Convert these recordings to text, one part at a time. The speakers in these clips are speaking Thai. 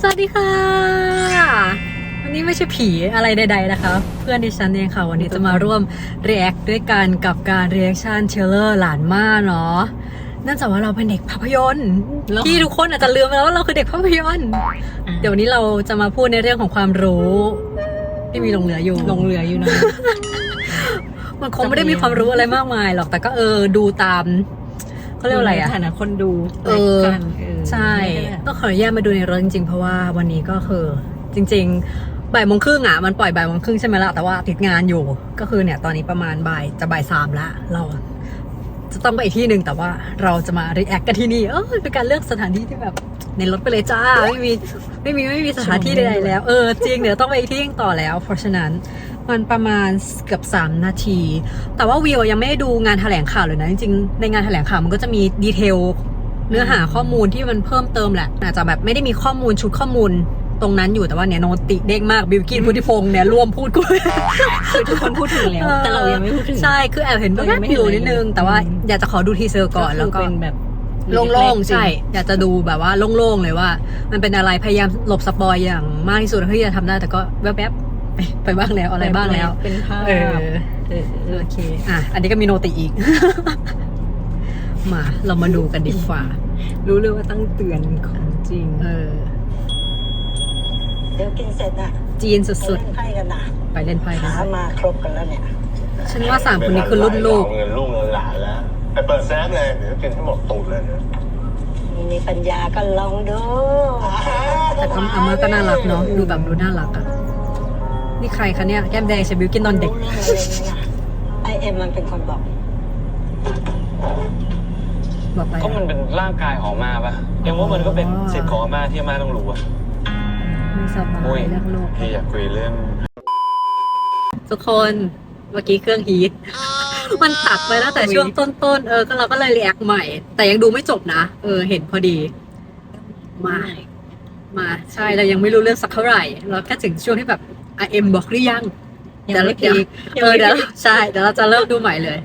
สวัสดีค่ะ วันนี้ไม่ใช่ผีอะไรใด ๆ นะคะ เพื่อนดิฉันเองค่ะ วันนี้จะมาร่วม react ด้วยกันกับการ reaction t r a i l e r หลานม่าเนาะเนื่องจากว่าเราเป็นเด็กภาพยนตร์เหรอที่ทุกคนอาจจะลืมไปแล้วว่าเราคือเด็กภาพยนตร์ เดี๋ยววันนี้เราจะมาพูดในเรื่องของความรู้ที่มีหลงเหลืออยู่ลงเรืออยู่นะ มันคงไม่ได้มีความรู้อะไรมากมายหรอกแต่ก็เออดูตาม เขาเรียกว่าอะไรอะในฐานะคนดูเออกันเออใช่ไม่ได้ต้องขออนุญาตมาดูในรถจริงๆ เพราะว่าวันนี้ก็คือจริง ๆ บ่ายโมงครึ่งอะมันปล่อยบ่ายโมงครึ่งใช่ไหมล่ะ แต่ว่าติดงานอยู่ ก็คือเนี่ยตอนนี้ประมาณบ่ายจะบ่ายสามละเราจะต้องไปอีกที่หนึ่งแต่ว่าเราจะมา react กันที่นี่ เออเป็นการเลือกสถานที่ที่แบบในรถไปเลยจ้า ไม่มีไม่มีไม่มีสถานที่ใดๆแล้ว เออจริงเดี๋ยวต้องไปอีกที่หนึ่งต่อแล้ว เพราะฉะนั้น มันประมาณเกือบ3 นาที แต่ว่าวิวยังไม่ได้ดูงานแถลงข่าวเลยนะจริงๆในงานแถลงข่าวมันก็จะมีดีเทลเนื้อหาข้อมูลที่มันเพิ่มเติมแหละอาจจะแบบไม่ได้มีข้อมูลชุดข้อมูลตรงนั้นอยู่แต่ว่าเนี่ยโนติเด้งมากบิวกินพุทธิพงศ์เนี่ยร่วมพูดคุยคือทุกคนพูดถึงแล้วแต่เรายังไม่พูดถึงใช่คือแอบเห็นเราแบยังบไม่ๆเห็นอยู่นิดนึงเลยแต่ว่าอืมอยากจะขอดูทีเซอร์ก่อนแล้วก็คือเป็นแบบโล่งๆใช่อยากจะดูแบบว่าโล่งๆเลยว่า มันเป็นอะไรพยายามหลบสปอยอย่างมากที่สุดเท่าที่จะทำได้แต่ก็แวบๆ ไปไปบ้างแล้วอะไรบ้างแล้ว เป็นภาพเออเออเออโอเค อะ อันนี้ก็มีโนติอีก มาเรามาดูกันดีกว่า รู้เลยว่าตั้งเตือนของจริง เออ เดี๋ยวกินเสร็จน่ะ จีนสุดเล่นไพ่กันนะๆไปเล่นไพ่กัน หามาครบกันแล้วเนี่ย ฉันว่าสามคนนี้คือรุ่นลูก เงินลูกเงินหลานแล้ว ไปเปิดแซฟเลยเดี๋ยวกินให้หมดตูดเลยนะมีมีปัญญาก็ลองดูแต่ก็อาม่าก็น่ารักเนาะ ดูแบบดูน่ารักอะ นี่ใครคะเนี่ยแก้มแดงเชบิวกินตอนเด็ก รู้เรื่องอะไรเนี่ยไอเอ็มมันเป็นคนบอก บอกไปก็มันเป็นร่างกายของอามาปะยังว่ามันก็เป็นสิทธิ์ของอามาที่อามาต้องรู้อะไม่สบาโอ้ยยเรื่องโลกพี่อยากคุยเรื่อง ทุกคนเมื่อกี้เครื่องฮีทมันตัดไปตั้งแต่ช่วงต้นๆเออก็เราก็เลยรีแอคใหม่ แต่ยังดูไม่จบนะ เออ เห็นพอดี มา มาใช่เรายังไม่รู้เรื่องสักเท่าไหร่ เราแค่ถึงช่วงที่แบบอ เอ็มบอกหรือยังยังไม่เดี๋ยวพีคเออเดี๋ยวใช่เดี๋ยวเราจะเริ่มดูใหม่เลย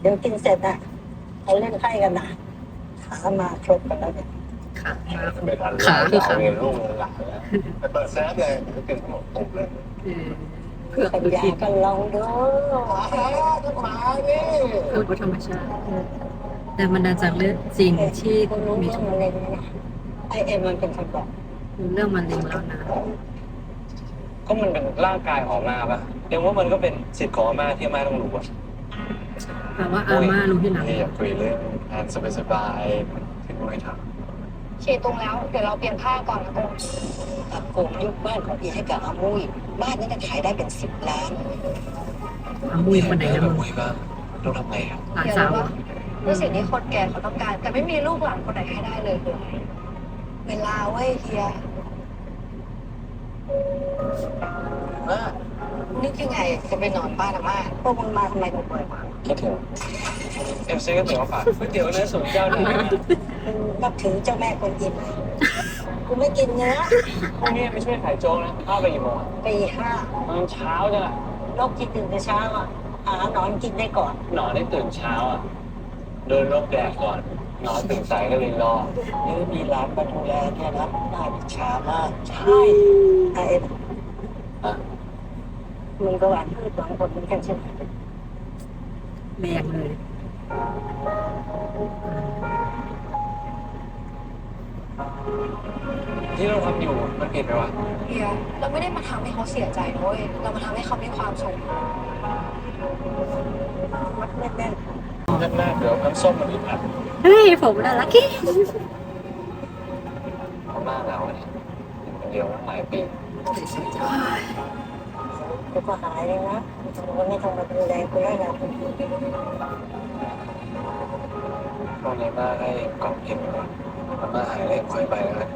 เดี๋ยวกินเสร็จน่ะเขาเล่นไพ่กันนะหามาครบกันแล้วเนี่ยค่ะมาไปทันขาคือขาเงินลูกเงินหลานแล้วไปเปิดแซฟเลยเดี๋ยวกินให้หมดตูดเลยนะเออเพื่อปัญดูญาผิดก็ลองดูทุกมานี่เพื่อธรรมชาติแต่มันมาจากเรื่องจริงที่คุณรู้มีเรื่องมันเลยนะไอเอ็มมันเป็นคนบอก เรื่องมันเร็งแล้วนะก็มันเป็นร่างกายของอามาปะยังว่ามันก็เป็นสิทธิ์ของอามาที่อามาต้องรู้อะแปลว่าอาม่ารู้ที่หลังพี่อยากคุยเรื่องงานสบายๆที่ไม่ทำฉีดตรงแล้ว เดี๋ยวเราเปลี่ยนผ้าก่อนนะโกงอากงยกบ้านของพี่ให้กับอามุย บ้านนี้จะขายได้เป็นสิบล้านอามุยคนไหนนะแบมึบงมุยบ้างต้องทำไงครับหลานเดี๋ยวสาวว่าในสิ่งที่คนแก่เขาต้องการ แต่ไม่มีลูกหลานคนไหนให้ได้เลยคืออะไร เวลาเว้ยเฮียนึกยังไงจะไปนอนบ้านอาม่าพวกมึงมาทำไมกูบ่อยมาคิดถึงเอ็มซีก็ถึงมาฝากก๋วยเตี๋ยวเนื้อสูงเจ้าหนึ่งนะมึงนับถือเจ้าแม่คนอิมไหมกูไม่กินเนื้อพรุ่งนี้ไม่ช่วยขายโจ๊กนะเข้าไปกี่โมงอะปีห้ามันเช้าจังอะนกกินตื่นแต่เช้าอะหาหนอนกินได้ก่อนหนอนได้ตื่นเช้าอะโดนนกแดกก่อนห นอนตื่นสายก็เลยรอนี่มีร้านมาดูแลเนี่ยนะน่าอิจฉามาก ใช่ไอเอ็มอะมึงก็หวานพืชหวังผลเหมือนกันใช่ไหมแรงเลยที่เราทำอยู่มันผิดไหมวะเฮียเราไม่ได้มาทำให้เขาเสียใจนะเว้ยเรามาทำให้เขามีความสุขมัดแน่นแรกๆเดี๋ยวน้ำส้มมันอึดอัด เฮ้ยผมน่ารักกี้เพราะหน้าหนาวเนี่ยอยู่คนเดียวตั้งหลายปีๆกูก็หายเลยนะมึงไม่ต้องมาดูแลกูแล้วนะตอนนี้มาให้กล่องกินก่อนแล้วมาหายเลยค่อยไปแล้วกัน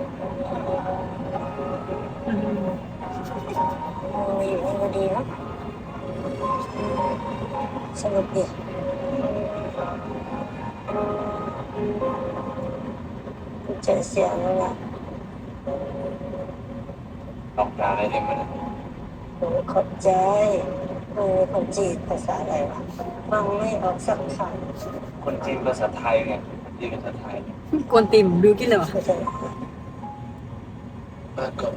มึงมาอยู่นี่ก็ดีนะสนุกดี กูเจอเสียงแล้วนะลองดาอะไรได้ไหมหนูขอบใจมึงเป็นคนจีนภาษาอะไรวะฟังไม่ออกสักคคนจีนภาษาไทยไงจีนภาษาไทยกวนติ่มบิวกินเลยวะำเข้าใจไหมมากกว่า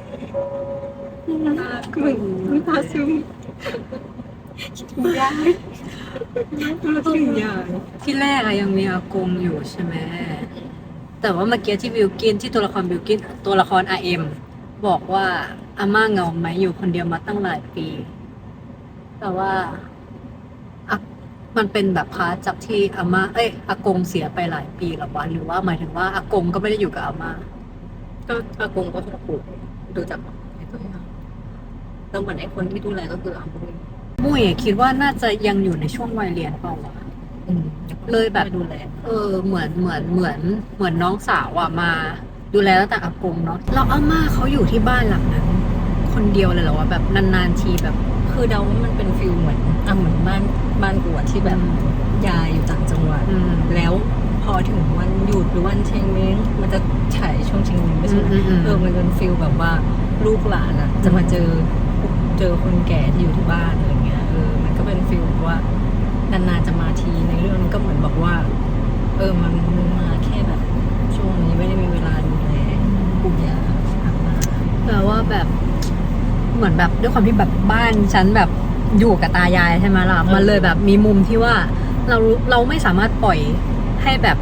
ก็เหมือนน้ำตาซึมคิดถึงยายคิดถึงยายที่แรกอะยังมีอากงอยู่ใช่ไหม แต่ว่าเมื่อกี้ที่บิวกินที่ตัวละครบิวกินตัวละครอาเอ็มบอกว่าอาม่าเหงาไหมอยู่คนเดียวมาตั้งหลายปี แต่ว่าอะมันเป็นแบบพาร์ทจากที่อาม่าเอ้ยอากงเสียไปหลายปีแล้ววะหรือว่าหมายถึงว่าอากงก็ไม่ได้อยู่กับอาม่าก็อากงก็ถูกปลูกดูจากไอ้ตัวอย่างแล้วเหมือนไอ้คนที่ดูแลก็คืออาบุญมุ้ยอะคิดว่าน่าจะยังอยู่ในช่วงวัยเรียนเปล่าวะ เลยแบบดูแลเออเหมือนเหมือนเหมือนเหมือนน้องสาวอะมา ดูแลตั้งแต่อากงเนาะแล้วอาม่าเขาอยู่ที่บ้านหลังนั้น คนเดียวเลยเหรอวะแบบนานๆทีแบบ คือเดาว่ามันเป็นฟิลเหมือนอะเหมือนบ้านบ้านกวดที่แบบยายอยู่ต่างจังหวัดอืม แล้วพอถึงวันหยุดหรือวันเชงเม้งมันจะฉายช่วงเชงเม้งไม่ใช่ไหมอืมอืมอืม เออมันเป็นฟิลแบบว่าลูกหลานอะ จะมาเจอเจอคนแก่ที่อยู่ที่บ้านอะไรเงี้ยเออมันก็เป็นฟิลแบบว่านานๆจะมาทีใน เรื่องก็เหมือนบอกว่า เออมันมันมาแค่แบบ ช่วงนี้ไม่ได้มีเวลาดูแลปู่ย่าอาม่าแปลว่าแบบเหมือนแบบด้วยความที่แบบบ้านฉันแบบอยู่กับตายายใช่ไหมล่ะมันเลยแบบมีมุมที่ว่าเราเราไม่สามารถปล่อยให้แบบ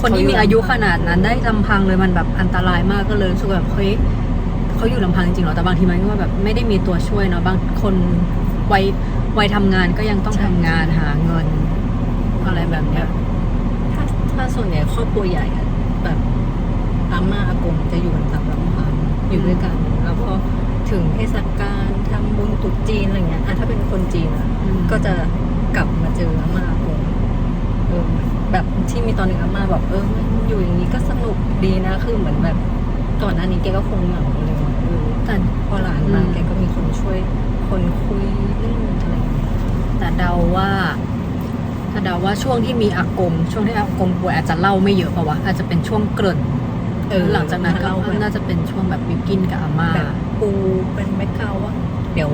คนที่มีอายุขนาดนั้นได้ลำพังเลยมันแบบอันตรายมากก็เลยรู้สึกแบบเฮ้ยเขาอยู่ลำพังจริงๆเหรอแต่บางทีมันก็ว่าแบบไม่ได้มีตัวช่วยเนาะบางคนวัยวัยทำงานก็ยังต้องทำงานหาเงิน อะไรแบบเนี้ยถ้าถ้าส่วนใหญ่ครอบครัวใหญ่อะแบบอาม่าอากงจะอยู่กันตามลำพังอยู่ด้วยกัน แล้วพอถึงเทศกาลทำบุญตรุษจีนอะไรเงี้ยอะถ้าเป็นคนจีนอะอืมก็จะกลับมาเจออาม่าอากงเออแบบที่มีตอนหนึ่งอาม่าบอกเออมันอยู่อย่างนี้ก็สนุกดีนะคือเหมือนแบบก่อนหน้านี้แกก็คงเหงาเลยเออแต่พอหลานมาแกก็มีคนช่วยคนคุยเรื่องอะไรอย่างเงี้ยแต่เดาว่า แต่เดาว่าช่วงที่มีอากง ช่วงที่อากงป่วยอาจจะเล่าไม่เยอะป่าวะอาจจะเป็นช่วงเกริ่นเออหลังจากนั้นก็เล่าแบบน่าจะเป็นช่วงแบบบิวกินกับอาม่าแบบปูเป็นแบ็คกราวด์ว่าเดี๋ยว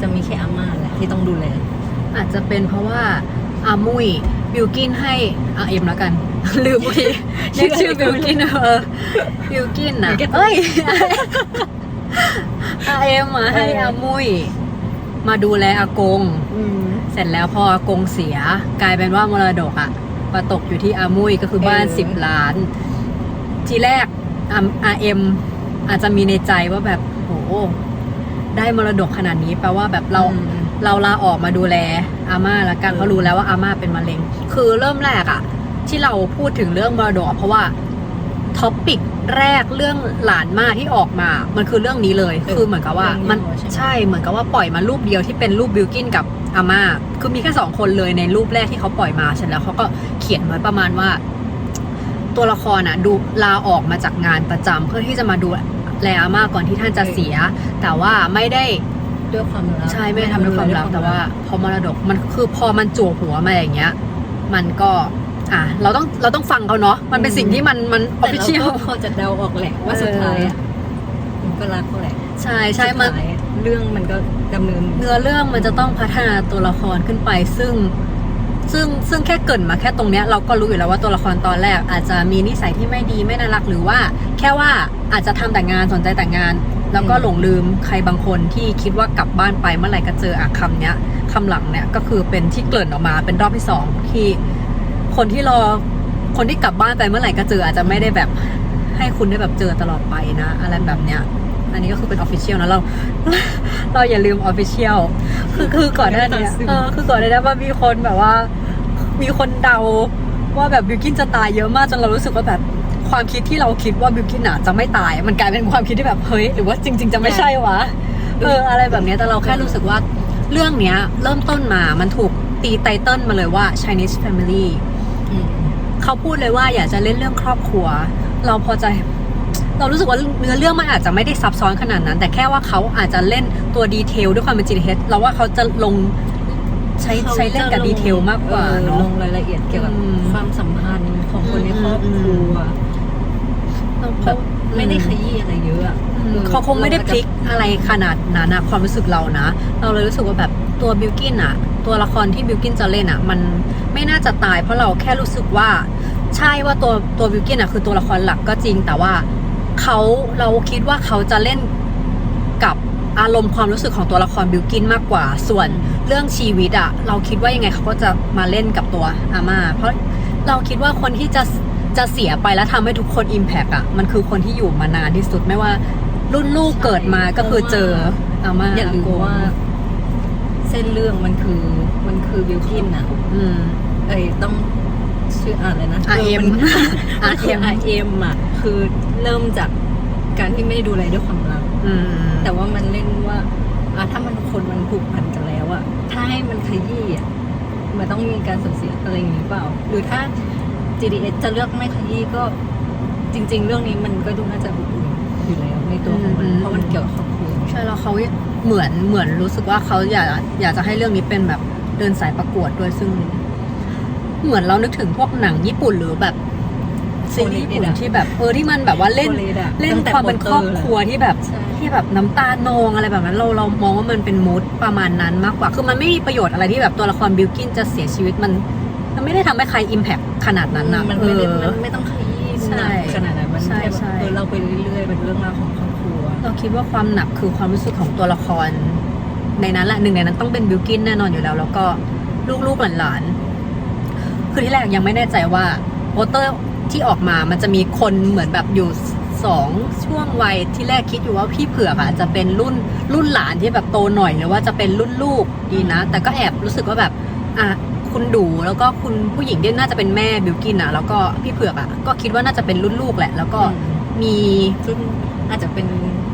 จะมีแค่อาม่าแหละที่ต้องดูแลอาจจะเป็นเพราะว่าอามุยบิวกินให้อาเอ็มแล้วกัน ลืมพี่เรียกชื่อบิวกินเออบิวกินนะบิวกินเอ้ยอาเอ็มมาให้อามุยมาดูแลอากง เสร็จแล้วพออากงเสียกลายเป็นว่ามรดกอะมาตกอยู่ที่อามุยก็คือบ้านเออ สิบล้าน ทีแรกอาเอ็มอาจจะมีในใจว่าแบบโหได้มรดกขนาดนี้แปลว่าแบบเรา อืม เราลาออกมาดูแลอาม่าละกันเออเพราะรู้แล้วว่าอาม่าเป็นมะเร็ง คือเริ่มแรกอะที่เราพูดถึงเรื่องมรดกอะเพราะว่าท็อปปิก แรกเรื่องหลานมาที่ออกมา มันคือเรื่องนี้เลย คือเหมือนกับว่ามันเรื่องนี้ใช่ไหมใช่เหมือนกับว่าปล่อยมารูปเดียวที่เป็นรูปบิลกินกับอาม่าคือมีแค่สองคนเลยในรูปแรกที่เขาปล่อยมาเสร็จแล้วเขาก็เขียนไว้ประมาณว่า ตัวละครอะ ดูลาออกมาจากงานประจำเพื่อที่จะมาดูแลอาม่าก่อนที่ท่านจะเสีย แต่ว่าไม่ได้ด้วยความรักใช่ไม่ได้ทำด้วยความรักแต่ว่า พอมรดกมันคือพอมันจั่วหัวมาอย่างเงี้ย มันก็ อะเราต้องเราต้องฟังเขาเนาะมันเป็นสิ่งที่มันมันออฟแต่ฟิเราเชียลก็พอจะเดาออกแหละว่าสุดท้ายอะมันก็รักเขาแหละใช่ใช่มันสุดท้ายเรื่องมันก็ดำเนินเนื้อเรื่องมันจะต้องพัฒนาตัวละครขึ้นไป ซึ่งซึ่งซึ่งแค่เกรินมาแค่ตรงเนี้ยเราก็รู้อยู่แล้วว่าตัวละครตอนแรก อาจจะมีนิสัยที่ไม่ดีไม่น่ารักหรือว่า แค่ว่าอาจจะทำแต่งานสนใจแต่งาน แล้วก็อืมหลงลืมใครบางคนที่คิดว่ากลับบ้านไปเมื่อไหร่ก็เจออะคำเนี้ยคำหลังเนี้ยก็คือเป็นที่เกริ่นออกมาเป็นรอบที่สองที่ คนที่รอคนที่กลับบ้านไปเมื่อไหร่ก็เจออาจจะไม่ได้แบบให้คุณได้แบบเจอตลอดไปนะ อะไรแบบเนี้ย อันนี้ก็คือเป็นออฟฟิเชียลนะเรา เราอย่าลืมออฟฟิเชียลคือคือก่อนหน้านี้เออคือก่อนหน้านี้ว่ามีคนแบบว่า มีคนเดาว่าแบบบิวกินจะตายเยอะมากจนเรารู้สึกว่าแบบความคิดที่เราคิดว่าบิวกินอะจะไม่ตาย มันกลายเป็นความคิดที่แบบเฮ้ยหรือว่าจริง ๆ จะไม่ใช่วะเอออะไรแบบเนี้ยแต่เราแค่รู้สึกว่าเรื่องเนี้ย เริ่มต้นมามันถูกตีไตเติ้ลมาเลยว่า Chinese Family อืม เขาพูดเลยว่าอยากจะเล่นเรื่องครอบครัว เราพอใจเรารู้สึกว่าเนื้อเรื่องมันอาจจะไม่ได้ซับซ้อนขนาดนั้น แต่แค่ว่าเขาอาจจะเล่นตัวดีเทลด้วยความเป็นจีเฮดเราว่าเขาจะลงใช้ใช้เล่นกับดีเทลมากกว่าออเนาะลงรายละเอียดเกี่ยวกับอืมความสัมพันธ์ของคนในครอบครัวแบบไม่ได้ขยี้อะไรเยอะอะอืมเขาคงไม่ได้พลิกอะไรขนาดนั้นนะความรู้สึกเรานะ เราเลยรู้สึกว่าแบบตัวบิวกินอะ ตัวละครที่บิวกินจะเล่นอะมันไม่น่าจะตายเพราะเราแค่รู้สึกว่าใช่ว่าตัวตัวบิวกินอะคือตัวละครหลักก็จริง แต่ว่าเขาเราคิดว่าเขาจะเล่นกับอารมณ์ความรู้สึกของตัวละครบิลกินมากกว่า ส่วนเรื่องชีวิตอะเราคิดว่ายังไงเขาก็จะมาเล่นกับตัวอาม่าเพราะเราคิดว่าคนที่จะจะเสียไปแล้วทำให้ทุกคนอิมแพกอะมันคือคนที่อยู่มานานที่สุดไม่ว่า รุ่นลูกเกิดมาก็คือเจออาม่าอย่าลืมว่า เส้นเรื่องมันคือมันคือบิวกินอะ อืมเอ้ยต้องชื่ออะไรนะ RM อาร์เอ็มอาร์เอ็มอะ คือเริ่มจากการที่ไม่ได้ดูอะไรด้วยความรัก อืมแต่ว่ามันเล่นว่าอะถ้ามันคนมันผูกพันกันแล้วอะถ้าให้มันขยี้อะมันต้องมีการสูญเสียอะไรอย่างนี้เปล่า หรือถ้า GDS จะเลือกไม่ขยี้ก็จริง ๆ เรื่องนี้มันก็ดูน่าจะอบอุ่นอยู่แล้วในตัวของมันอืมเพราะมันเกี่ยวกับครอบครัว ใช่แล้วเขา เหมือนเหมือนรู้สึกว่าเขาอยากอยากจะให้เรื่องนี้เป็นแบบเดินสายประกวดด้วยซึ่ง เหมือนเรานึกถึงพวกหนังญี่ปุ่นหรือแบบซีรีส์ญี่ปุ่นที่แบบเออที่มันแบบว่าเล่นโคเลดอะเล่นตั้งแต่ความเป็นครอบครัวที่แบบใช่ที่แบบน้ำตานองอะไรแบบนั้นเราเรามองว่ามันเป็นมูดประมาณนั้นมากกว่าคือมันไม่มีประโยชน์อะไรที่แบบตัวละครบิลกินจะเสียชีวิตมัน มันไม่ได้ทำให้ใครอิมแพคขนาดนั้นนะมันไม่ได้เออมันไม่ต้องขยี้ใช่หนักขนาดนั้นมันใช่แค่แบบใช่เออเราไปเรื่อยๆเป็นเรื่องราวของครอบครัว เราคิดว่าความหนักคือความรู้สึกของตัวละคร ในนั้นแหละหนึ่งในนั้นต้องเป็นบิลกินแน่นอนอยู่แล้ว แล้วก็ลูกๆหลานๆคือที่แรกยังไม่แน่ใจว่าโปสเตอร์ที่ออกมามันจะมีคนเหมือนแบบอยู่สองช่วงวัยที่แรกคิดอยู่ว่าพี่เผือกอะจะเป็นรุ่นรุ่นหลานที่แบบโตหน่อยหรือว่าจะเป็นรุ่นลูกดีนะ แต่ก็แอบรู้สึกว่าแบบอะคุณดูแล้วก็คุณผู้หญิงที่น่าจะเป็นแม่บิลกินอะ แล้วก็พี่เผือกอะก็คิดว่าน่าจะเป็นรุ่นลูกแหละ แล้วก็มีซึ่ง อาจจะเป็น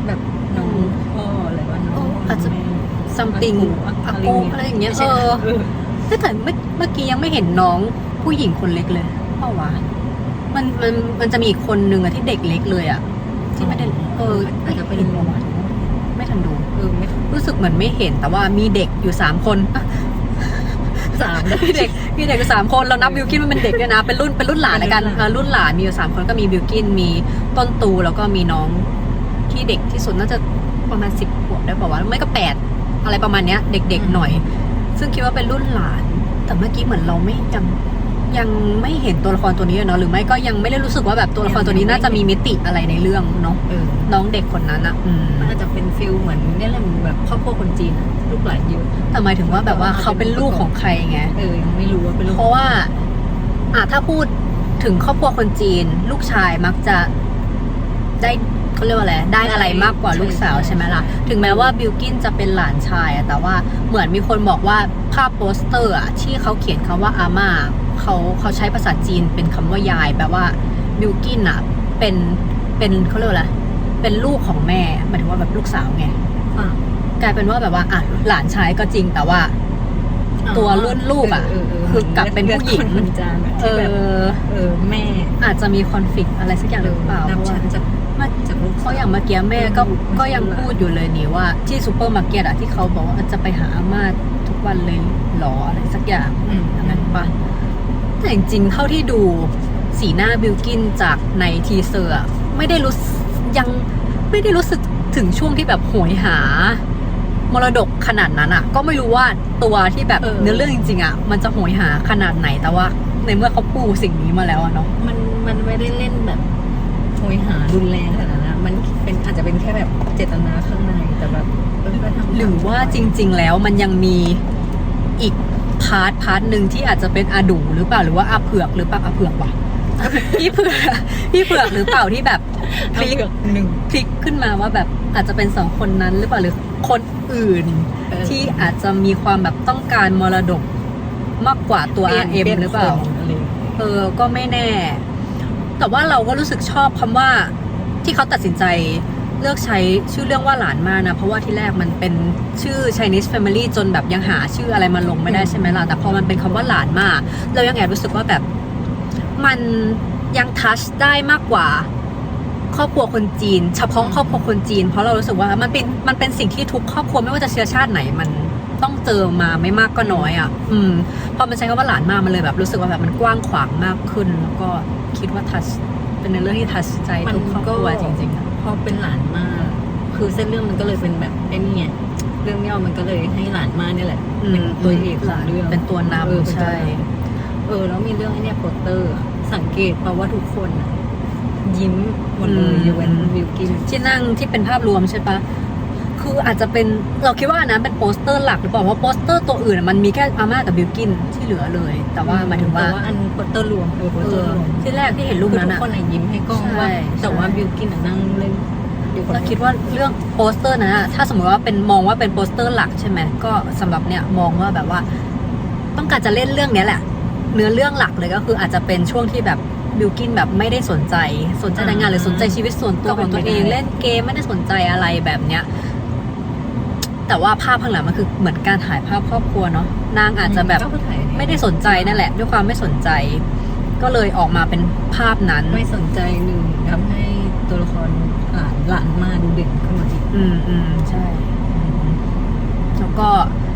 แบบน้องพ่ออะไรว่าน้องอาจจะแม่ something อาอากูกูอะไรอย่างเงี้ยไม่เอใช่อเออแต่เมื่อเมื่อกี้ยังไม่เห็นน้องผู้หญิงคนเล็กเลยเปล่าวะมันมันมันจะมีอีกคนนึงอะที่เด็กเล็กเลยอะที่ไม่ได้เอออาจจะเป็นไม่ห็ไม่ทันดูเออไม่รู้สึกเหมือนไม่เห็นแต่ว่ามีเด็กอยู่สามคนอะสามได้มีเด็กมีเด็กอยู่สามคนเรานับบิวกินมันเป็นเด็กด้วยนะเป็นรุ่นเป็นรุ่นหลานในกันเป็นรุ่นหลานเออรุ่นหลานมีอยู่สามคนก็มีบิวกินมีต้นตูแล้วก็มีน้อง ที่เด็กที่สุดน่าจะประมาณสิบขวบได้ป่าวะไม่ก็แปดอะไรประมาณเนี้ย เด็กๆหน่อย ซึ่งคิดว่าเป็นรุ่นหลาน แต่เมื่อกี้เหมือนเราไม่ยังยังไม่เห็นตัวละครตัวนี้อะเนาะหรือไม่ก็ยังไม่ได้รู้สึกว่าแบบตัวละครตัวนี้น่าจะมีมิติอะไรในเรื่องเนาะเออน้องเด็กคนนั้นอะอืมมันอาจจะเป็นฟิลเหมือนเนี่ยแหละแบบครอบครัวคนจีนอะลูกหลานเยอะแต่หมายถึงว่าแบบว่าเขาเป็นลูกของใครไงเออยังไม่รู้ว่าเป็นลูกเพราะว่าอะถ้าพูดถึงครอบครัวคนจีน ลูกชายมักจะได้ เขาเรียกว่าอะไรได้อะไรมากกว่าลูกสาวใช่ไหมล่ะ ถึงแม้ว่าบิลกินจะเป็นหลานชายอะแต่ว่าเหมือนมีคนบอกว่าภาพโปสเตอร์อะที่เขาเขียนคำว่าอาม่าเขาเขาใช้ภาษาจีนเป็นคำว่ายายแปลว่าบิลกินอะเป็นเป็นเขาเรียกว่าอะไรเป็นลูกของแม่หมายถึงว่าแบบลูกสาวไงอะกลายเป็นว่าแบบว่าอะหลานชายก็จริงแต่ว่า ตัวรุ่นลูกอะเเคือกลับเป็นผู้หญิงลือดคนจางอะเอที่แบบอเออแม่อาจจะมีคอนฟ lict อะไรสักอย่างหรือเปล่านับเพราะชั้ว่านจาก เมื่อจากลูกเพราะอย่างเมื่อกี้แม่ก็ลูกก็ยังพูดอยู่เลยนี่ว่าที่ซูเปอร์มาร์เก็ตอะที่เขาบอกว่าจะไปหาอาม่าทุกวันเลยหรออะไรสักอย่างอืม อย่างนั้นปะแต่จริงๆเท่าที่ดูสีหน้าบิลกินจากในทีเซอร์อะไม่ได้รู้สึกยังไม่ได้รู้สึกถึงช่วงที่แบบโหยหา มรดกขนาดนั้นอะก็ไม่รู้ว่าตัวที่แบบเออ เนื้อเรื่องจริงๆอะมันจะโหยหาขนาดไหนแต่ว่า ในเมื่อเขาปูสิ่งนี้มาแล้วอะเนาะ มันมันไม่ได้เล่นแบบโหยหารุนแรงขนาดนั้นนะ มันเป็นอาจจะเป็นแค่แบบเจตนาข้างในแต่แบบเออก็ทำหรือว่าจริง ๆ แล้วมันยังมีอีกพาร์ทพาร์ทหนึ่งที่อาจจะเป็นอาดูหรือเปล่าหรือว่าอาเผือกหรือเปล่าอาเผือกวะพี่เผือกพี่เผือกหรือเปล่าที่แบบพเอาลิกเกือบหนึ่งพลิกขึ้นมาว่าแบบอาจจะเป็นสองคนนั้นหรือเปล่าหรือคนอื่นเออที่อาจจะมีความแบบต้องการมรดกมากกว่าตัวปลี่ยน RM ลี่ยนหรือเปล่าคนอะไรอย่างเงี้ยเออก็ไม่แน่ แต่ว่าเราก็รู้สึกชอบคำว่า ที่เขาตัดสินใจเลือกใช้ชื่อเรื่องว่าหลานมานะ เพราะว่าที่แรกมันเป็นชื่อ Chinese Family จนแบบยังหาชื่ออะไรมาลงไม่ได้ใช่ไหมล่ะ แต่พอมันเป็นคำว่าหลานมาเรายังแอบรู้สึกว่าแบบมันยังทัชได้มากกว่าครอบครัวคนจีน เฉพาะครอบครัวคนจีน เพราะเรารู้สึกว่ามันเป็นมันเป็นสิ่งที่ทุกครอบครัวไม่ว่าจะเชื้อชาติไหนมันต้องเจอมาไม่มากก็น้อยอะ อืม พอมันใช้คำว่าหลานมามันเลยแบบรู้สึกว่าแบบมันกว้างขวางมากขึ้น แล้วก็คิดว่าทัช เป็นในเรื่องที่ทัชใจทุกครอบครัวจริงๆอะพอเป็นหลานมาก คือเส้นเรื่องมันก็เลยเป็นแบบไอ้นี่ไงเรื่องย่อมันก็เลยให้หลานมาเนี่ยแหละอืมเป็นตัวเอกของเรื่องเป็นตัวนำเออเป็นตัวใช่นำเออ แล้วมีเรื่องไอ้เนี่ยโปสเตอร์ สังเกตเพราะว่าทุกคนอะยิ้มหมดเลยอืมยกเว้นวิวกินที่นั่งที่เป็นภาพรวมใช่ปะ คืออาจจะเป็นเราคิดว่าอันนั้นเป็นโปสเตอร์หลักหรือเปล่าเพราะโปสเตอร์ตัวอื่นอะมันมีแค่อาม่ากับบิลกินที่เหลือเลย แต่ว่าหมายถึงว่าแต่ว่าอันโปสเตอร์รวมเออโปสเอเตออร์รวมที่แรกที่เห็นรูปคือนั้นทุกอะคนอะยิ้มให้กล้องใช่ว่าใช่แต่ว่าบิวกินอะนั่งเล่นอยู่คนเราเดียวคิดว่าเรื่องโปสเตอร์นั้นอะถ้าสมมติว่าเป็นมองว่าเป็นโปสเตอร์หลักใช่ไหมก็สำหรับเนี่ยมองว่าแบบว่า ต้องการจะเล่นเรื่องเนี้ยแหละ เนื้อเรื่องหลักเลยก็คืออาจจะเป็นช่วงที่แบบบิลกินแบบไม่ได้สนใจ สนใจในงานหรือสนใจชีวิตส่วนตัวของตัวเองเล่นเกมไม่ได้สนใจอะไรแบบเนี้ย แต่ว่าภาพข้างหลังมันคือเหมือนการถ่ายภาพครอบครัวเนาะนางอาจจะแบบก็คือถ่ายไม่ได้สนใจนั่นแหละ ด้วยความไม่สนใจ ก็เลยออกมาเป็นภาพนั้นไม่สนใจหนึ่งทำให้ตัวละครอ่าหลานมาดูเด่นขึ้นมาอีก อืมอืมใช่อืม แล้วก็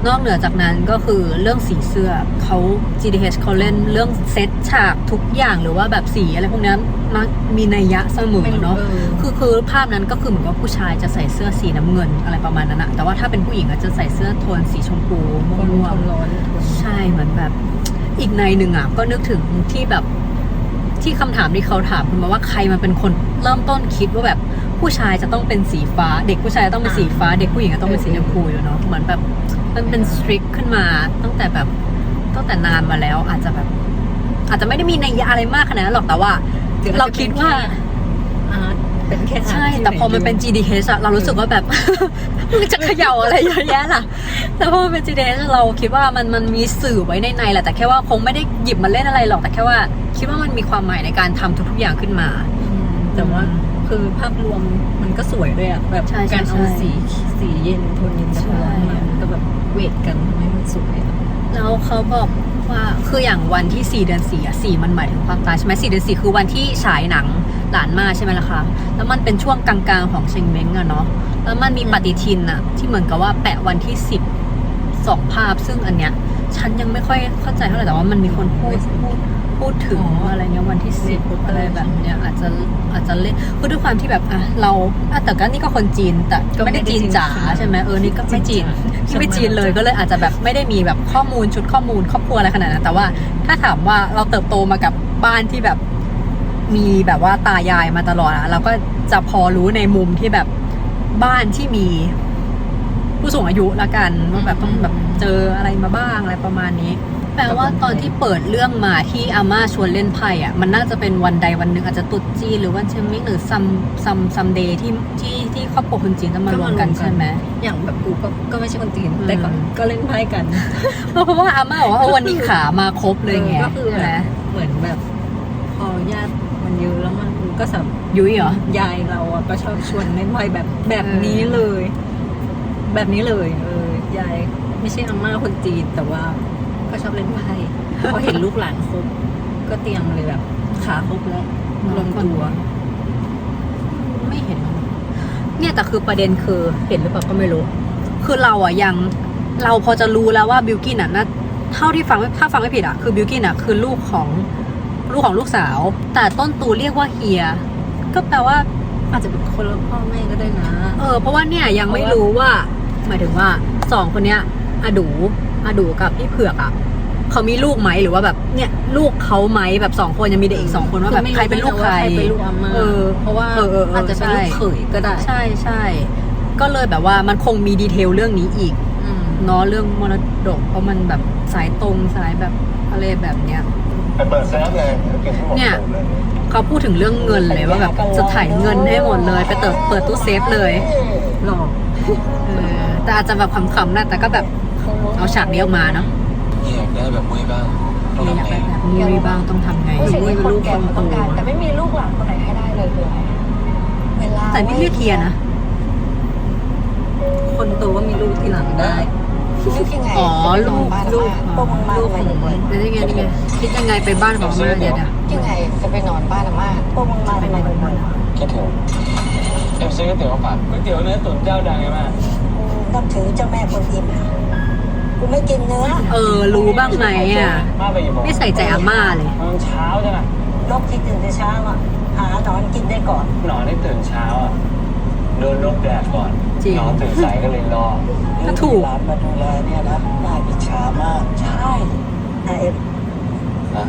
นอกเหนือจากนั้นก็คือเรื่องสีเสื้อเขา GDH เขาเล่นเรื่องเซตฉากทุกอย่างหรือว่าแบบสีอะไรพวกเนี้ยมักมีนัยยะเสมอไม่รู้เนาะเออคือคือภาพนั้นก็คือเหมือนว่าผู้ชายจะใส่เสื้อสีน้ำเงินอะไรประมาณนั้นอะแต่ว่าถ้าเป็นผู้หญิงอะจะใส่เสื้อโทนสีชมพูคนม่วคงนร้อนทนๆใช่เหมือนแบบอีกในหนึ่งอะก็นึกถึงที่แบบที่คำถามที่เขาถามคือมาว่าใครมันเป็นคนเริ่มต้นคิดว่าแบบ ผู้ชายจะต้องเป็นสีฟ้า เด็กผู้ชายจะต้องเป็นสีฟ้า เด็กผู้หญิงก็ต้องเป็นสีชมพูอยู่เนาะเหมือนแบบมันเป็นสตริกขึ้นมาตั้งแต่แบบตั้งแต่นานมาแล้วอาจจะแบบ อาจจะไม่ได้มีนัยยะอะไรมากขนาดนั้นหรอกแต่ว่า เราคิดว่าอาร์ตเป็นแค่อาร์ตใช่ที่แต่พอมันเป็นไห GDH อะเรารู้สึกว่าแบบมันจะเขย่าอะไรเยอะแยะล่ะ แต่พอมันเป็น GDH เราคิดว่ามันมันมีสื่อไว้ในในแหละแต่แค่ว่าคงไม่ได้หยิบมาเล่นอะไรหรอกแต่แค่ว่า คิดว่ามันมีความหมายในการทำทุกๆอย่างขึ้นมาอืมแต่ว่า คือภาพรวมมันก็สวยด้วยอะแบบใช่ใช่การเอาใช่ สีสีเย็นโทนเย็นกับใช่ร้อนมามันก็แบบเวทกันทำให้มันสวยอะแล้วเขาบอกว่าคืออย่างวันที่4เดือน4อะ4มันหมายถึงความตายใช่ไหม4เดือน4คือวันที่ฉายหนังหลานมาใช่ไหมล่ะคะแล้วมันเป็นช่วงกลางๆของเชงเม้งอะเนาะแล้วมันมีปฏิทินอะที่เหมือนกับว่าแปะวันที่10สองภาพซึ่งอันเนี้ยฉันยังไม่ค่อยเข้าใจเท่าไหร่แต่ว่ามันมีคนพูดพูด พูดถึงอะไรเงี้ยวันที่สิบอะไรแบบเนี้ยอาจจะอาจจะเล่นคือด้วยความที่แบบอะเราอะแต่ก็นี่ก็คนจีนแต่ไม่ได้จีนจ๋าใช่ไหมเออนี่ก็ไม่จีนที่ไม่จีนเลยก็เลยอาจจะแบบไม่ได้มีแบบข้อมูลชุดข้อมูลครอบครัวอะไรขนาดนั้นแต่ว่าถ้าถามว่าเราเติบโตมากับบ้านที่แบบมีแบบว่าตายายมาตลอดอะเราก็จะพอรู้ในมุมที่แบบบ้านที่มีผู้สูงอายุละกันว่าแบบต้องแบบเจออะไรมาบ้างอะไรประมาณนี้ แปลว่าตอนที่เปิดเรื่องมาที่อาม่าชวนเล่นไพ่อะมันน่าจะเป็นวันใดวันหนึ่งอาจจะตรุษจีนหรือวันเชงมิงหรือซัมซัมซัมเดย์ที่ที่ที่ครอบครัวคนจีนจะมารวมกันใช่ไหมอย่างแบบกูก็ก็ไม่ใช่คนจีนอืมแต่ก็ก็เล่นไพ่กัน เพราะว่าอาม่าบอกว่าเออวันนี้ขามาครบเลยไงก็คือใช่ไหมเหมือนแบบพอญาติมันเยอะแล้วมันก็สับยุ้ยเหรอยายเราอะก็ชอบชวนเล่นไพ่แบบแบบนี้เลย แบบนี้เลยเออยายไม่ใช่อาม่าคนจีนแต่ว่า ก็ชอบเล่นไพ่พอเห็นลูกหลานครบ ก็เตรียมเลยแบบขาครบแล้วลงตัว ไม่เห็น เนี่ยแต่คือประเด็นคือเห็นหรือเปล่าก็ไม่รู้ คือเราอะยังเราพอจะรู้แล้วว่าบิลกินอะน่าเท่าที่ฟังถ้าฟังไม่ผิดอะคือบิลกินอะคือลูกของลูกของลูกสาว แต่ต้นตูเรียกว่าเฮีย ก็แปลว่าอาจจะเป็นคนละพ่อแม่ก็ได้นะ เออเพราะว่าเนี่ยยังไม่รู้ว่า หมายถึงว่าสองคนเนี้ยอดู อดูกับพี่เผือกอะเขามีลูกไหมหรือว่าแบบเนี่ยลูกเขาไหมแบบสองคนยังมีเด็กอีกสองคนว่าแบบอไม่ใครเป็นลูกใครว่าเป็นลูกอาม่าเออเพราะว่าเออเออเอออาจจะเป็นลูกใช่เขยก็ได้ ใช่ใช่ก็เลยแบบว่ามันคงมีดีเทลเรื่องนี้อีกอืมเนาะเรื่องมรดกเพราะมันแบบสายตรงสายแบบอะไรแบบเนี้ยไปเปิดแซฟเลยเดี๋ยวกินให้หมดเนี่ยเลยเขาพูดถึงเรื่องเงินเลยว่าแบบจะถ่ายเงินให้หมดเลย ไปเปิดเปิดตู้เซฟเลยหลอกเออแต่อาจจะแบบขำๆนะแต่ก็แบบ เอาฉากนี้ออกมาเนาะอยากได้แบบมุ้ยบ้างต้องอยากทำไงได้แบบนี้บ้างต้องทำไงสิ่งที่คนแก่เขาต้องการ แต่ไม่มีลูกหลานคนไหนให้ได้เลยคืออะไรเวลาแต่นี่เรียกเทียนะ คนโตก็มีลูกทีหลังได้ ลูกยังไงอ๋อจะไปนอนบ้านลูกอาม่าพวกมึงมาลูกทำไมของบ่อยเดี๋ยวนี่ไงนี่ไงคิดยังไงไปบ้านของแม่เดี๋ยวเดี๋ยวๆยังไงจะไปนอนบ้านอาม่าพวกมึงมาทำไมบ่อยๆคิดถึงเอ็มซื้อก๋วยเตี๋ยวมาฝากก๋วยเตี๋ยวเนื้อตุ๋นเจ้าดังไงแม่นับถือเจ้าแม่คนอิมนะ กูไม่กินเนื้อเออ รู้บ้างไหมอะ มาไปกี่โมงไม่ใส่ใจอาม่าเลยมันเช้าจังอะนกที่ตื่นแต่เช้าอะ หาหนอนกินได้ก่อน หนอนได้ตื่นเช้าอะโดนนกแดดก่อนจริงนอนตื่นสายก็เลยรอก็ถูกร้านมาดูแลเนี่ยนะน่าอิจฉามาก ใช่นายเอ็มนะ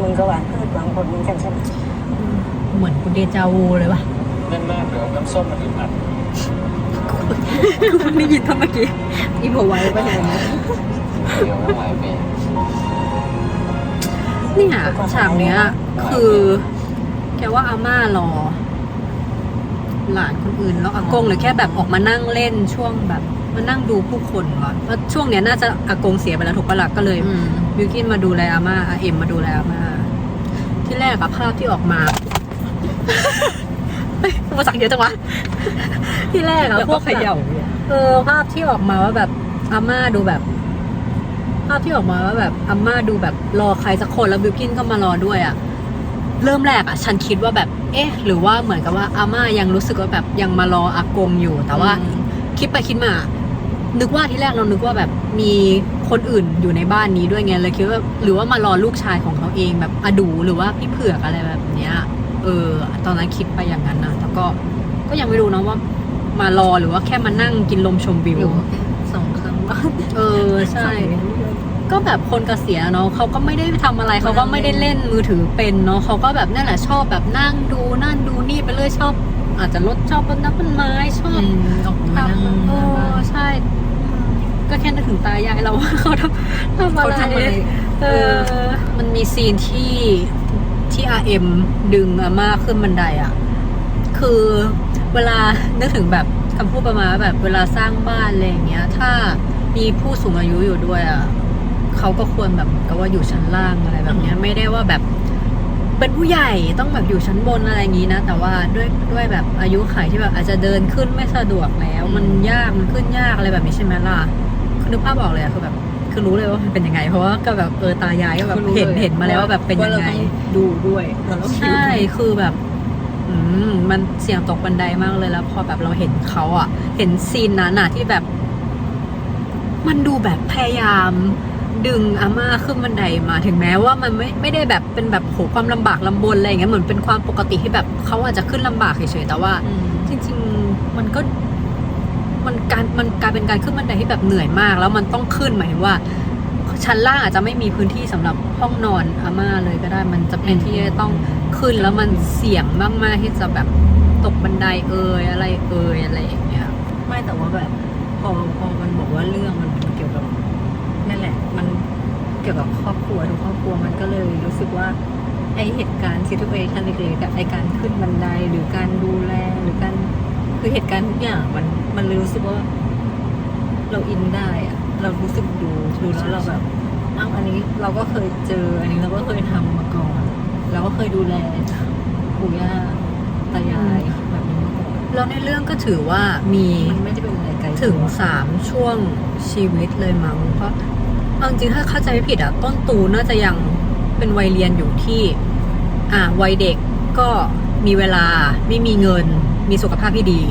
มึงก็หวานพืชหวังผลเหมือนกันใช่ไหมเหมือนกูเดจาวูเลยว่ะแน่นมากเลยน้ำส้มมันอึดอัด กูไม่ได้ยินทั้งเมื่อกี้อีโมไว้ไปไหนนะเดี๋ยวหลายปีเนี่ยฉากเนี้ย คือแกว่าอาม่ารอ หลานคนอื่นแล้วอากงหรือแค่แบบออกมานั่งเล่นช่วงแบบมานั่งดูผู้คนวะเพราะช่วงเนี้ยน่าจะอากงเสียไปแล้วถูกปะล่ะก็เลยบิวกินมาดูแลอาม่าอาเอ็มมาดูแลอาม่าที่แรกอะภาพที่ออกมา เฮ้ยภาษาเยอะจังวะ ที่แรกอะแล้วพก็วกเขแบบ ย่าเออภาพที่ออกมาว่าแบบอาม่าดูแบบ ภาพที่ออกมาว่าแบบอาม่าดูแบบรอใครสักคนแล้วบิวกินก็มารอด้วยอะเริ่มแรกอะฉันคิดว่าแบบ เอ๊ะ หรือว่าเหมือนกับว่าอาม่ายังรู้สึกว่าแบบยังมารออากงอยู่ แต่ว่า อืม คิดไปคิดมา นึกว่าที่แรกเรานึกว่าแบบมีคนอื่นอยู่ในบ้านนี้ด้วยไงเลยคิดว่าหรือว่ามารอลูกชายของเขาเองแบบอดูหรือว่าพี่เผือกอะไรแบบเนี้ย เออ ตอนนั้นคิดไปอย่างนั้นนะแต่ก็ก็ยังไม่รู้นะว่ามารอหรือว่าแค่มานั่งกินลมชมวิวอยู่สองครั้งบ้านเออใช่ ก็แบบคนเกษียณเนาะเขาก็ไม่ได้ทำอะไรเขาก็ไม่ได้เล่นมือถือเป็นเนาะเขาก็แบบนั่นแหละชอบแบบนั่งดูนั่นดูนี่ไปเรื่อยชอบ อาจจะรถชอบต้นน้ำต้นไม้ชอบอืมออกมานั่งทำหเอน้าบ้าอนใช่ ก็แค่นึกถึงตายายเราว่าเขาทำทำอะเขาไรทำอะไรเออ มันมีซีนที่ ที่อาเอ็มดึงอาม่าขึ้นบันไดอะ คือเวลานึกถึงแบบคำพูดประมาณว่าแบบเวลาสร้างบ้านอะไรอย่างเงี้ย ถ้ามีผู้สูงอายุอยู่ด้วยอะเขาก็ควรแบบกับว่าอยู่ชั้นล่างอะไรแบบเนี้ยไม่ได้ว่าแบบเป็นผู้ใหญ่ต้องแบบอยู่ชั้นบนอะไรอย่างนี้นะ แต่ว่าด้วยด้วยแบบอายุขัยที่แบบอาจจะเดินขึ้นไม่สะดวกแล้ว มันยากมันขึ้นยากอะไรแบบนี้ใช่ไหมล่ะคือนึกภาพออกเลยอะคือแบบ คือรู้เลยว่ามันเป็นยังไง เพราะว่าก็แบบเออตายายก็แบบเห็นเห็นมาแล้วว่าแบบเป็นยังไงว่าเราต้องดูด้วยเราต้องดูใช่คือแบบอืมมันเสี่ยงตกบันไดมากเลยแล้ว พอแบบเราเห็นเขาอะ เห็นซีนนั้นอะที่แบบ มันดูแบบพยายามดึงอาม่าขึ้นบันไดมาถึงแม้ว่ามันไม่ไม่ได้แบบเป็นแบบโหความลำบากลำบนอะไรอย่างเงี้ยเหมือนเป็นความปกติที่แบบเขาอาจจะขึ้นลำบากเฉยๆแต่ว่าอืมจริง ๆ มันก็ มันการมันกลายเป็นการขึ้นบันไดที่แบบเหนื่อยมาก แล้วมันต้องขึ้นหมายถึงว่า ชั้นล่างอาจจะไม่มีพื้นที่สำหรับห้องนอนอาม่าเลยก็ได้ มันจะเป็นที่จะต้องขึ้นแล้วมันเสี่ยงมากๆที่จะแบบตกบันไดเอ่ยอะไรเอ่ยอะไรอย่างเงี้ยไม่แต่ว่าแบบพอพอมันบอกว่าเรื่องมันเกี่ยวกับนั่นแหละ มันเกี่ยวกับครอบครัวทุกครอบครัวมันก็เลยรู้สึกว่าไอเหตุการณ์ซิทูเอชันเล็กๆอะไอการขึ้นบันไดหรือการดูแลหรือการคือเหตุการณ์ทุกอย่างมัน มันเลยรู้สึกว่า เราอินได้อะเรารู้สึกดูดูแล้วเราแบบอ้าวอันนี้เราก็เคยเจอ อันนี้เราก็เคยทำมาก่อน เราก็เคยดูแลปู่ย่าตายายแบบนี้มาก่อนแล้วในเรื่องก็ถือว่ามีมันไม่ได้เป็นอะไรไกลตัวถึงสามช่วงชีวิตเลยมั้งเพราะเอาจริงๆถ้าเข้าใจไม่ผิดอะต้นตูน่าจะยังเป็นวัยเรียนอยู่ที่ อ่าวัยเด็กก็มีเวลาไม่มีเงิน มีสุขภาพที่ดี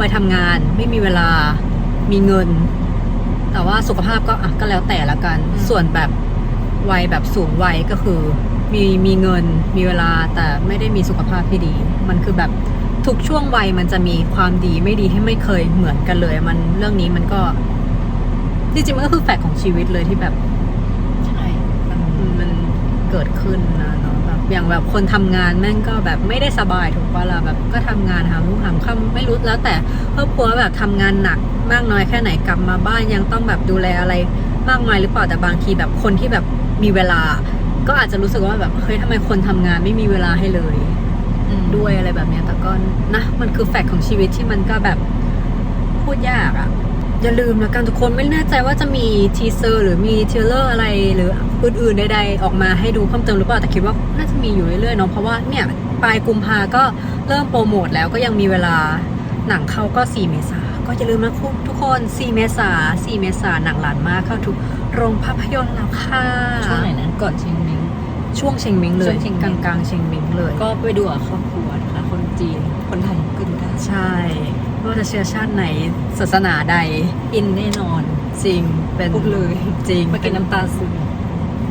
วัยทำงานไม่มีเวลามีเงิน แต่ว่าสุขภาพก็อะก็แล้วแต่ละกัน ส่วนแบบวัยแบบสูงวัยก็คือ มีมีเงินมีเวลาแต่ไม่ได้มีสุขภาพที่ดี มันคือแบบทุกช่วงวัยมันจะมีความดีไม่ดีที่ไม่เคยเหมือนกันเลย มันเรื่องนี้มันก็จริงๆมันก็คือแฟกต์ของชีวิตเลยที่แบบ ใช่ มันมันเกิดขึ้นนะเนาะแบบ อย่างแบบคนทำงานแม่งก็แบบไม่ได้สบายถูกปะล่ะแบบก็ทำงานหาลูกหามค่ำไม่รู้แล้วแต่ครอบครัวแบบทำงานหนักมากน้อยแค่ไหนกลับมาบ้านยังต้องแบบดูแลอะไรมากมายหรือเปล่าแต่บางทีแบบคนที่แบบมีเวลา ก็อาจจะรู้สึกว่าแบบเฮ้ยทำไมคนทำงานไม่มีเวลาให้เลยด้วยอะไรแบบเนี้ยแต่ก็นะมันคือแฟกต์ของชีวิตที่มันก็แบบพูดยากอะ่ะ อย่าลืมแล้วกันทุกคนไม่แน่ใจว่าจะมีทีเซอร์หรือมีเทรลเลอร์อะไรหรืออื่นๆใดๆออกมาให้ดูเพิ่มเติมหรือเปล่าแต่คิดว่าน่าจะมีอยู่เรื่อยๆเนาะเพราะว่าเนี่ยปลายกุมภาก็เริ่มโปรโมทแล้วก็ยังมีเวลาหนังเข้าก็ 4 เมษาก็อย่าลืมนะคุณทุกคน 4 เมษา4เมษาหนังหลานมากเข้าทุกโรงภาพยนตร์แล้วค่ะช่วงไหนนั้นก่อนเชียงมิงช่วงเชงเม้งเลยช่วงเชงเม้กงลางๆเชงเม้งเลย ก็ไปดูกับครอบครัวนะคะคนจีนคนไทยก็ดูได้ใช่ไม่ ว่าจะเชื้อชาติไหนศาสนาใดอินแน่นอน จริงเป็นพูดเลยจริงเมื่อกี้น้ำตาซึม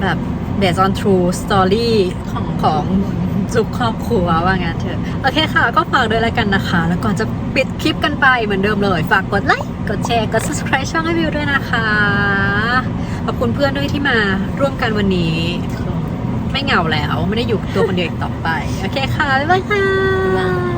แบบ based on true story ของของทุกครอบครัวว่างั้นเถอะ โอเคค่ะ ก็ฝากด้วยแล้วกันนะคะ แล้วก่อนจะปิดคลิปกันไปเหมือนเดิมเลย ฝากกดไลค์กดแชร์กด subscribe ช่องให้วิวด้วยนะคะ ขอบคุณเพื่อนด้วยที่มาร่วมกันวันนี้ของไม่เหงาแล้ว ไม่ได้อยู่ตัวคนเดียวอีกต่อไป โอเคค่ะ บ๊ายบายค่ะ